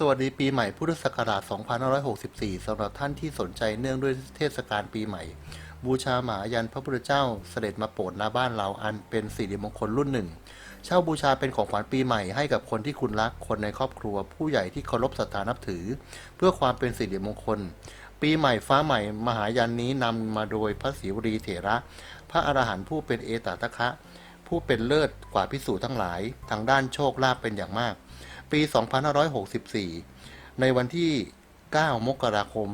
สวัสดีปีใหม่พุทธศักราช 2564 สำหรับท่านที่สนใจเนื่องด้วยเทศกาลปีใหม่ บูชาหมายันพระพุทธเจ้าเสด็จมาโปรดณบ้านเราอันเป็นสิริมงคลรุ่นหนึ่ง เช่าบูชาเป็นของขวัญปีใหม่ให้กับคนที่คุณรัก คนในครอบครัว ผู้ใหญ่ที่เคารพศรัทธานับถือ เพื่อความเป็นสิริมงคล ปีใหม่ฟ้าใหม่มหายันนี้นำมาโดยพระศิวรีเถระ พระอรหันต์ผู้เป็นเอตตะคะ ผู้เป็นเลิศกว่าพิสูจน์ทั้งหลาย ทางด้านโชคลาภเป็นอย่างมาก ปี 2564 ในวันที่ 9 มกราคม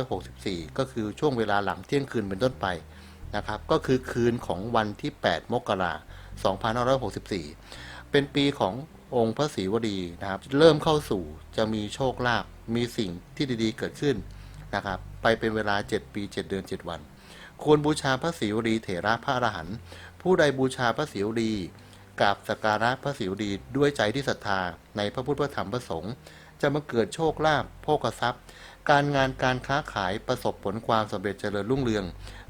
2564 ก็คือช่วงเวลาหลังเที่ยงคืนเป็นต้นไปนะครับ ก็คือคืนของวันที่ 8 มกราคม 2564 เป็นปีขององค์พระศรีวดีนะครับ เริ่มเข้าสู่จะมีโชคลาภ มีสิ่งที่ดีๆเกิดขึ้นนะครับ ไปเป็นเวลา 7 ปี 7 เดือน 7 วัน ควรบูชาพระศรีวดีเถระพระอรหันต์ผู้ใดบูชาพระศรีวดี กราบสักการะพระศรีวดีด้วยใจที่ศรัทธาในพระพุทธพระธรรมพระสงฆ์จะมาเกิดโชคลาภโภคทรัพย์ การงานการค้าขายประสบผลความสำเร็จเจริญรุ่งเรือง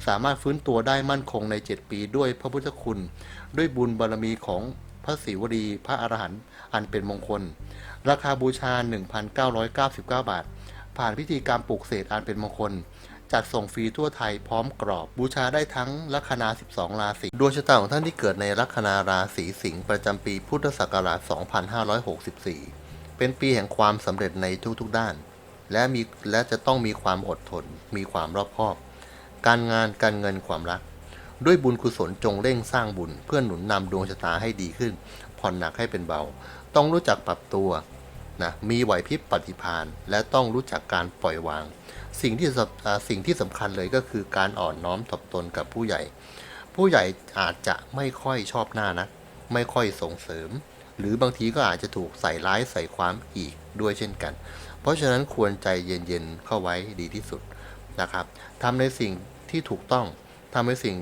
สามารถฟื้นตัวได้มั่นคงใน 7 ปีด้วยพระพุทธคุณ ด้วยบุญบารมีของพระศรีวดีพระอรหันต์อันเป็นมงคล ราคาบูชา 1,999 บาท ผ่านพิธีกรรมปลูกเสกอันเป็นมงคล จัดส่งฟรีทั่วไทยพร้อมกรอบ บูชาได้ทั้งลัคนา 12 ราศีดวงชะตาของท่านที่เกิดในลัคนาราศีสิงห์ประจำปีพุทธศักราช 2564 เป็นปีแห่งความสำเร็จในทุกๆด้าน และมีและจะต้องมีความอดทน มีความรอบคอบ การงานการเงินความรัก ด้วยบุญกุศลจงเร่งสร้างบุญ เพื่อหนุนนำดวงชะตาให้ดีขึ้น ผ่อนหนักให้เป็นเบา ต้องรู้จักปรับตัว นะมีไหวพริบปฏิภาณและต้องรู้จักการปล่อยวาง สิ่งที่สิ่งที่สำคัญเลยก็คือการอ่อนน้อมถ่อมตนกับผู้ใหญ่ ผู้ใหญ่อาจจะไม่ค่อยชอบหน้านะไม่ค่อยส่งเสริม หรือบางทีก็อาจจะถูกใส่ร้ายใส่ความอีกด้วยเช่นกัน เพราะฉะนั้นควรใจเย็นๆเข้าไว้ดีที่สุดนะครับทำในสิ่งที่ถูกต้องทำในสิ่ง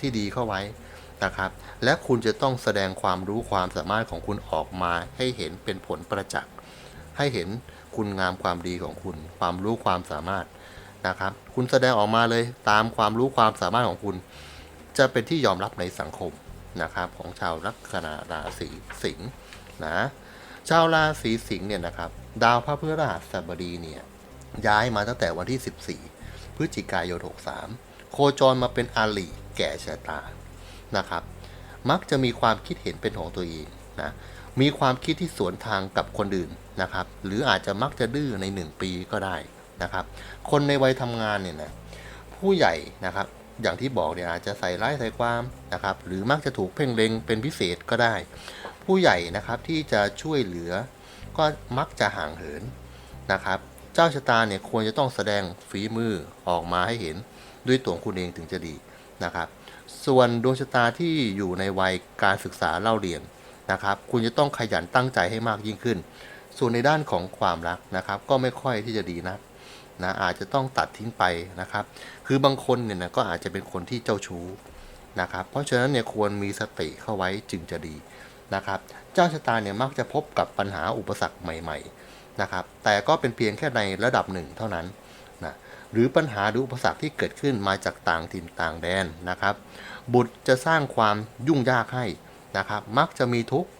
ที่ดีเข้าไว้นะครับ และคุณจะต้องแสดงความรู้ความสามารถของคุณออกมาให้เห็นเป็นผลประจักษ์ ให้เห็นคุณงามความดีของคุณ ความรู้ความสามารถนะครับ คุณแสดงออกมาเลยตามความรู้ความสามารถของคุณ จะเป็นที่ยอมรับในสังคมนะครับของชาวลัคนาราศีสิงห์นะชาวราศีสิงห์เนี่ยนะครับดาวพระพฤหัสบดีเนี่ยย้ายมาตั้งแต่วันที่ 14 พฤศจิกายน 63 โคจรมาเป็นอาลีแก่ชะตานะครับ มักจะมีความคิดเห็นเป็นของตัวเองนะ มีความคิดที่สวนทางกับคนอื่นนะครับ หรืออาจจะมักจะดื้อใน 1 ปีก็ได้นะครับ คนในวัยทำงานเนี่ยนะผู้ใหญ่นะครับ อย่างที่บอกเนี่ยอาจจะใส่ร้ายใส่ความนะครับ หรือมักจะถูกเพ่งเล็งเป็นพิเศษก็ได้ ผู้ใหญ่นะครับที่จะช่วยเหลือ ก็มักจะห่างเหินนะครับ เจ้าชะตาเนี่ยควรจะต้องแสดงฝีมือออกมาให้เห็นด้วยตัวคุณเองถึงจะดีนะครับ ส่วนดวงชะตาที่อยู่ในวัยการศึกษาเล่าเรียน นะครับ คุณจะต้องขยันตั้งใจให้มากยิ่งขึ้น ส่วนในด้านของความรักนะครับ ก็ไม่ค่อยที่จะดีนักนะอาจจะต้องตัดทิ้งไปนะครับ คือบางคนเนี่ยนะก็อาจจะเป็นคนที่เจ้าชู้นะครับ เพราะฉะนั้นเนี่ยควรมีสติเข้าไว้จึงจะดีนะครับ เจ้าชะตาเนี่ยมักจะพบกับปัญหาอุปสรรคใหม่ๆนะครับ แต่ก็เป็นเพียงแค่ในระดับหนึ่งเท่านั้นนะหรือปัญหาหรืออุปสรรคที่เกิดขึ้นมาจากต่างถิ่นต่างแดนนะครับ บุตรจะสร้างความยุ่งยากให้ นะครับ มักจะมีทุกข์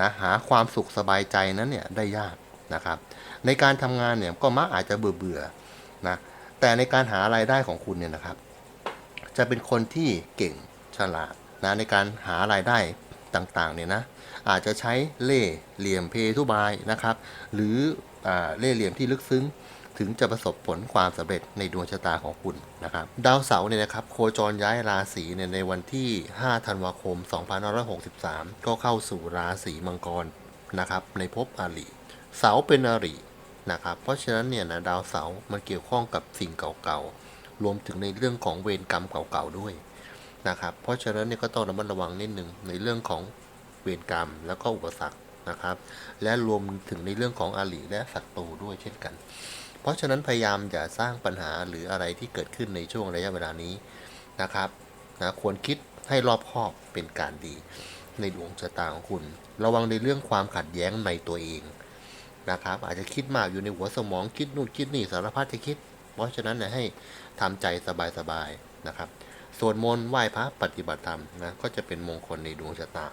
นะหาความสุขสบายใจนั้นเนี่ยได้ยากนะครับ ในการทำงานเนี่ยก็มักอาจจะเบื่อเบื่อนะแต่ในการหารายได้ของคุณเนี่ยนะครับ จะเป็นคนที่เก่งฉลาดนะในการหารายได้ต่างๆเนี่ยนะอาจจะใช้เล่ห์เหลี่ยมเพทุบายนะครับ หรืออเล่ห์เหลี่ยมที่ลึกซึ้ง ถึงจะประสบผลความสำเร็จในดวงชะตาของคุณนะครับ ดาวเสาร์เนี่ยนะครับโคจรย้ายราศีเนี่ยในวันที่ 5 ธันวาคม 2563 ก็เข้าสู่ราศีมังกรนะครับ ในภพอาลีเสาเป็นอาลีนะครับ เพราะฉะนั้นเนี่ยนะดาวเสาร์มันเกี่ยวข้องกับสิ่งเก่าๆ รวมถึงในเรื่องของเวรกรรมเก่าๆด้วยนะครับ เพราะฉะนั้นเนี่ยก็ต้องระมัดระวังนิดนึงในเรื่องของเวรกรรมแล้วก็อุปสรรคนะครับ และรวมถึงในเรื่องของอาลีและศัตรูด้วยเช่นกัน เพราะฉะนั้นพยายามอย่าสร้างปัญหาหรืออะไรที่เกิดขึ้นในช่วงระยะเวลานี้นะครับนะควรคิดให้รอบคอบเป็นการดี ในดวงชะตาของคุณ ระวังในเรื่องความขัดแย้งในตัวเองนะครับอาจจะคิดมากอยู่ในหัวสมองคิดนู่นคิดนี่สารพัดจะคิด เพราะฉะนั้นเนี่ยให้ทำใจสบายๆนะครับสวดมนต์ไหว้พระปฏิบัติธรรมนะก็จะเป็นมงคลในดวงชะตา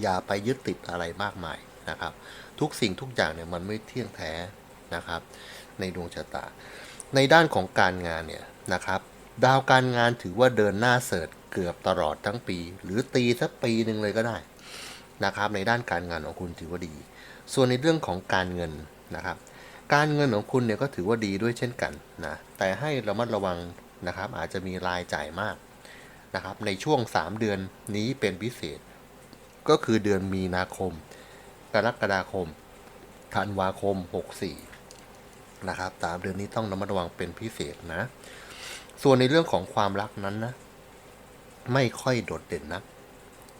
อย่าไปยึดติดอะไรมากมายนะครับ ทุกสิ่งทุกอย่างเนี่ยมันไม่เที่ยงแท้ นะครับ ในดวงชะตา ในด้านของการงานเนี่ยนะครับดาวการงานถือว่าเดินหน้าเสริฐเกือบตลอดทั้งปี หรือตีสักปีหนึ่งเลยก็ได้นะครับในด้านการงานของคุณถือว่าดี ส่วนในเรื่องของการเงินนะครับ การเงินของคุณเนี่ยก็ถือว่าดีด้วยเช่นกันนะแต่ให้ระมัดระวังนะครับอาจจะมีรายจ่ายมากนะครับในช่วง 3 เดือนนี้เป็นพิเศษ ก็คือเดือนมีนาคม กรกฎาคมธันวาคม 64 นะครับสามเดือนนี้ต้องระมัดระวังเป็นพิเศษนะ ส่วนในเรื่องของความรักนั้นนะ ไม่ค่อยโดดเด่นนัก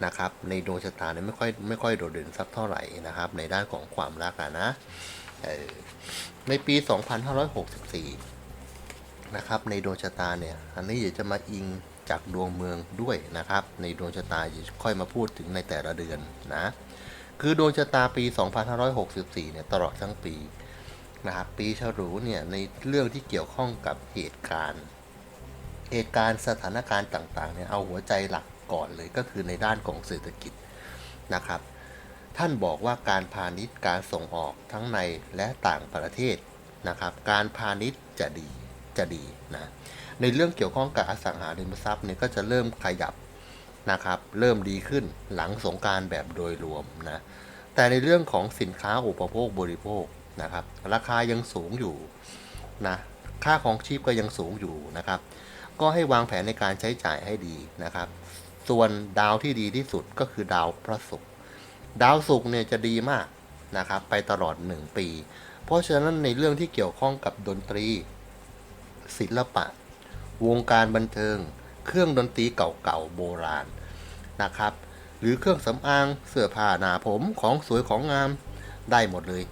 นะครับ ในดวงชะตาเนี่ยไม่ค่อยไม่ค่อยโดดเด่นสักเท่าไหร่นะครับ ในด้านของความรักอะนะออในปี 2564 นะครับ ในดวงชะตาเนี่ย อันนี้เดี๋ยวจะมาอิงจากดวงเมืองด้วยนะครับ ในดวงชะตาเดี๋ยวค่อยมาพูดถึงในแต่ละเดือนนะ คือดวงชะตาปี 2564 เนี่ยตลอดทั้งปี นะครับปีฉลูเนี่ยในเรื่องที่เกี่ยวข้องกับเหตุการณ์เหตุการณ์สถานการณ์ต่างๆเนี่ยเอาหัวใจหลักก่อนเลยก็คือในด้านของเศรษฐกิจนะครับ ท่านบอกว่าการพาณิชย์การส่งออกทั้งในและต่างประเทศนะครับ การพาณิชย์จะดีจะดีนะในเรื่องเกี่ยวข้องกับอสังหาริมทรัพย์เนี่ยก็จะเริ่มขยับนะครับเริ่มดีขึ้นหลังสงกรารแบบโดยรวมนะแต่ในเรื่องของสินค้าอุปโภคบริโภค นะครับ ราคายังสูงอยู่นะค่าของชีพก็ยังสูงอยู่นะครับ ก็ให้วางแผนในการใช้จ่ายให้ดีนะครับ ส่วนดาวที่ดีที่สุดก็คือดาวพระศุกร์ดาวศุกร์เนี่ยจะดีมากนะครับ ไปตลอด 1 ปี เพราะฉะนั้นในเรื่องที่เกี่ยวข้องกับดนตรี ศิลปะ วงการบันเทิง เครื่องดนตรีเก่าๆโบราณนะครับ หรือเครื่องสำอางเสื้อผ้าหน้าผมของสวยของงามได้หมดเลย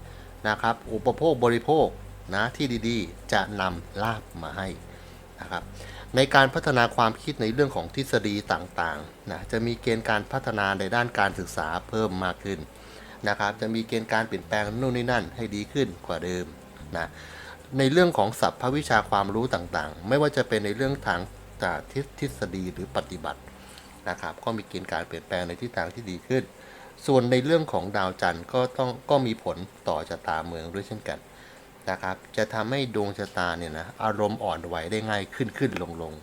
นะครับ อุปโภคบริโภคนะที่ดีๆ จะนำลาบมาให้นะครับในการพัฒนาความคิดในเรื่องของทฤษฎีต่างๆนะจะมีเกณฑ์การพัฒนาในด้านการศึกษาเพิ่มมากขึ้นนะครับ จะมีเกณฑ์การเปลี่ยนแปลงนู่นนี่นั่นให้ดีขึ้นกว่าเดิมนะในเรื่องของศัพท์วิชาความรู้ต่างๆ ไม่ว่าจะเป็นในเรื่องทางจากทฤษฎีหรือปฏิบัตินะครับ ก็มีเกณฑ์การเปลี่ยนแปลงในทิศทางที่ดีขึ้น ส่วนในเรื่องของดาวจันทร์ก็ต้องก็มีผลต่อชะตาเมืองด้วยเช่นกันนะครับ จะทำให้ดวงชะตาเนี่ยนะอารมณ์อ่อนไหวได้ง่ายขึ้นขึ้นลงลง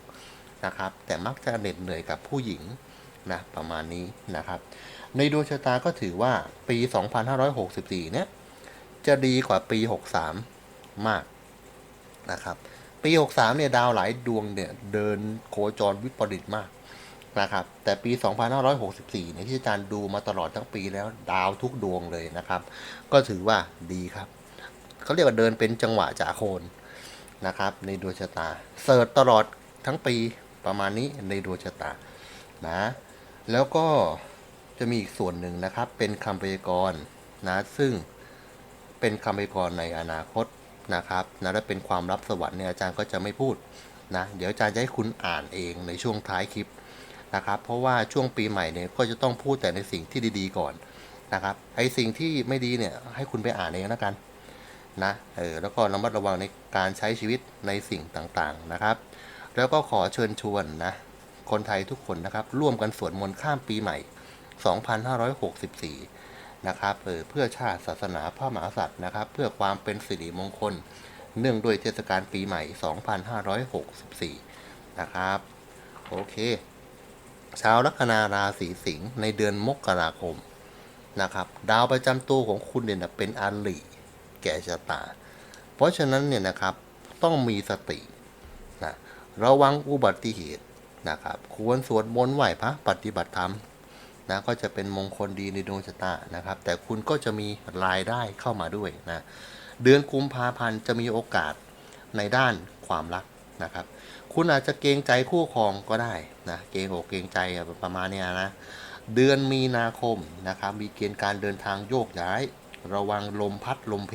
นะครับ แต่มักจะเหน็ดเหนื่อยกับผู้หญิงนะประมาณนี้นะครับ ในดวงชะตาก็ถือว่าปี 2564 เนี่ยจะดีกว่าปี 63 มากนะครับ ปี 63 เนี่ยดาวหลายดวงเนี่ยเดินโคจรวิปริตมาก นะครับ แต่ปี 2564 เนี่ยที่อาจารย์ดูมาตลอดทั้งปีแล้วดาวทุกดวงเลยนะครับ ก็ถือว่าดีครับเขาเรียกว่าเดินเป็นจังหวะจากโคนนะครับ ในดวงชะตา เสิร์ชตลอดทั้งปีประมาณนี้ในดวงชะตานะ แล้วก็จะมีอีกส่วนหนึ่งนะครับ เป็นคำพยากรณ์นะ ซึ่งเป็นคำพยากรณ์ในอนาคตนะครับนะและเป็นความลับสวรรค์เนี่ยอาจารย์ก็จะไม่พูดนะ เดี๋ยวอาจารย์จะให้คุณอ่านเองในช่วงท้ายคลิป นะครับ เพราะว่าช่วงปีใหม่เนี่ยก็จะต้องพูดแต่ในสิ่งที่ดีๆก่อนนะครับไอ้สิ่งที่ไม่ดีเนี่ยให้คุณไปอ่านเองแล้วกันนะเออแล้วก็ระมัดระวังในการใช้ชีวิตในสิ่งต่างๆนะครับ แล้วก็ขอเชิญชวนนะคนไทยทุกคนนะครับ ร่วมกันสวดมนต์ข้ามปีใหม่ 2564 นะครับเออเพื่อชาติศาสนาพระมหากษัตริย์นะครับ เพื่อความเป็นสิริมงคล เนื่องด้วยเทศกาลปีใหม่ 2564 นะครับ โอเค ชาวลัคนาราศีสิงห์ในเดือนมกราคมนะครับ ดาวประจำตัวของคุณเนี่ยเป็นอาลีแก่ชะตา เพราะฉะนั้นเนี่ยนะครับต้องมีสตินะระวังอุบัติเหตุนะครับ ควรสวดมนต์ไหว้พระปฏิบัติธรรมนะก็จะเป็นมงคลดีในดวงชะตานะครับ แต่คุณก็จะมีรายได้เข้ามาด้วยนะเดือนกุมภาพันธ์จะมีโอกาสในด้านความรัก นะครับ คุณอาจจะเกรงใจคู่ครองก็ได้นะเกรงอกเกรงใจประมาณเนี้ยนะ เดือนมีนาคมนะครับ มีเกณฑ์การเดินทางโยกย้าย ระวังลมพัดลมเพ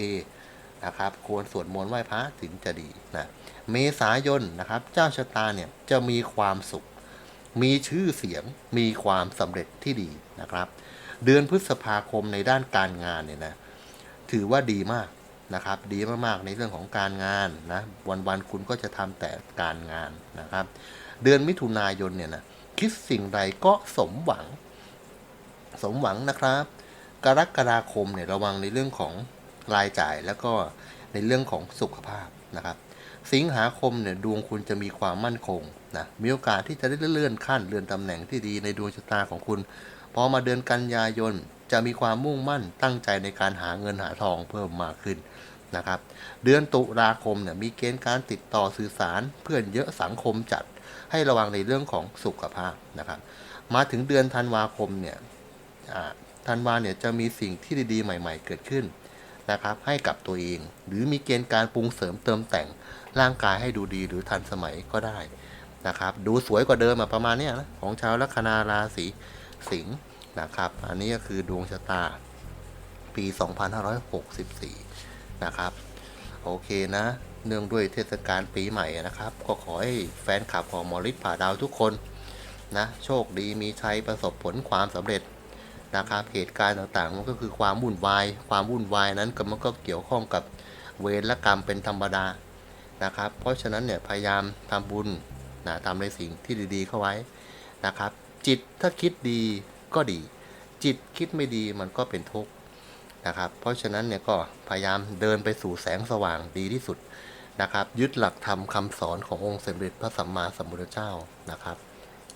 นะครับ ควรสวดมนต์ไหว้พระถึงจะดีนะเมษายนนะครับ เจ้าชะตาเนี่ยจะมีความสุข มีชื่อเสียง มีความสำเร็จที่ดีนะครับ เดือนพฤษภาคมในด้านการงานเนี่ยนะถือว่าดีมาก นะครับ ดีมากๆในเรื่องของการงานนะวันๆคุณก็จะทำแต่การงานนะครับ เดือนมิถุนายนเนี่ยนะคิดสิ่งใดก็สมหวัง สมหวังนะครับ กรกฎาคมเนี่ยระวังในเรื่องของรายจ่ายแล้วก็ในเรื่องของสุขภาพนะครับ สิงหาคมเนี่ยดวงคุณจะมีความมั่นคงนะมีโอกาสที่จะได้เลื่อนขั้นเลื่อนตำแหน่งที่ดีในดวงชะตาของคุณพอมาเดือนกันยายน จะมีความมุ่งมั่นตั้งใจในการหาเงินหาทองเพิ่มมากขึ้นนะครับ เดือนตุลาคมเนี่ยมีเกณฑ์การติดต่อสื่อสารเพื่อนเยอะสังคมจัดให้ระวังในเรื่องของสุขภาพนะครับ มาถึงเดือนธันวาคมเนี่ยธันวาเนี่ยจะมีสิ่งที่ดีๆใหม่ ๆ เกิดขึ้นนะครับ ให้กับตัวเอง หรือมีเกณฑ์การปรุงเสริมเติมแต่งร่างกายให้ดูดีหรือทันสมัยก็ได้นะครับ ดูสวยกว่าเดิมประมาณเนี้ยนะของชาวลัคนาราศีสิงห์ นะครับ อันนี้ก็คือดวงชะตาปี 2564 นะครับ โอเคนะ เนื่องด้วยเทศกาลปีใหม่นะครับ ก็ขอให้แฟนคลับของมอฤทธิ์ผ่าดาวทุกคนนะ โชคดีมีชัยประสบผลความสำเร็จนะครับเหตุการณ์ต่างๆมันก็คือความวุ่นวาย ความวุ่นวายนั้นก็มันก็เกี่ยวข้องกับเวรและกรรมเป็นธรรมดานะครับ เพราะฉะนั้นเนี่ยพยายามทำบุญนะทำในสิ่งที่ดีๆเข้าไว้นะครับ จิตถ้าคิดดี ก็ดี จิตคิดไม่ดีมันก็เป็นทุกข์นะครับ เพราะฉะนั้นเนี่ยก็พยายามเดินไปสู่แสงสว่างดีที่สุดนะครับ ยึดหลักธรรมคำสอนขององค์สมเด็จพระสัมมาสัมพุทธเจ้านะครับ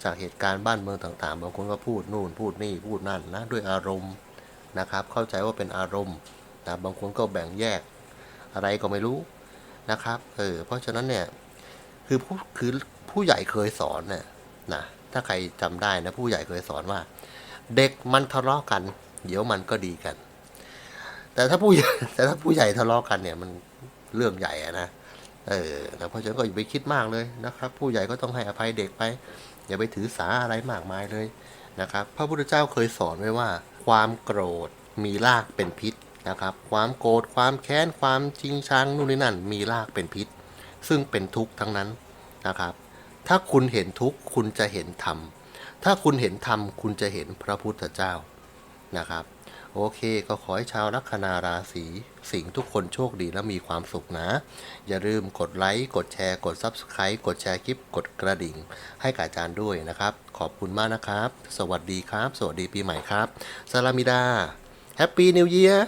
จากเหตุการณ์บ้านเมืองต่างๆบางคนก็พูดนู่นพูดนี่พูดนั่นนะด้วยอารมณ์นะครับ เข้าใจว่าเป็นอารมณ์นะบางคนก็แบ่งแยกอะไรก็ไม่รู้นะครับเออเพราะฉะนั้นเนี่ยคือผู้คือผู้ใหญ่เคยสอนเนี่ยนะถ้าใครจำได้นะผู้ใหญ่เคยสอนว่า เด็กมันทะเลาะกัน เดี๋ยวมันก็ดีกัน แต่ถ้าผู้ใหญ่แต่ถ้าผู้ใหญ่ทะเลาะกันเนี่ยมันเรื่องใหญ่อะนะเออนะเพราะฉะนั้นก็อย่าไปคิดมากเลยนะครับ ผู้ใหญ่ก็ต้องให้อภัยเด็กไป อย่าไปถือสาอะไรมากมายเลยนะครับ พระพุทธเจ้าเคยสอนไว้ว่า ความโกรธมีรากเป็นพิษนะครับ ความโกรธความแค้นความจริงชังนู่นนี่นั่นมีรากเป็นพิษ ซึ่งเป็นทุกข์ทั้งนั้นนะครับ ถ้าคุณเห็นทุกข์คุณจะเห็นธรรม ถ้าคุณเห็นธรรมคุณจะเห็นพระพุทธเจ้านะครับ โอเคก็ขอให้ชาวลัคนาราศีสิงห์ทุกคนโชคดีและมีความสุขนะ อย่าลืมกดไลค์กดแชร์ กด Subscribe กดแชร์คลิป กดกระดิ่ง ให้กับอาจารย์ด้วยนะครับ ขอบคุณมากนะครับ สวัสดีครับ สวัสดีปีใหม่ครับสลามิดาแฮปปี้นิวเยียร์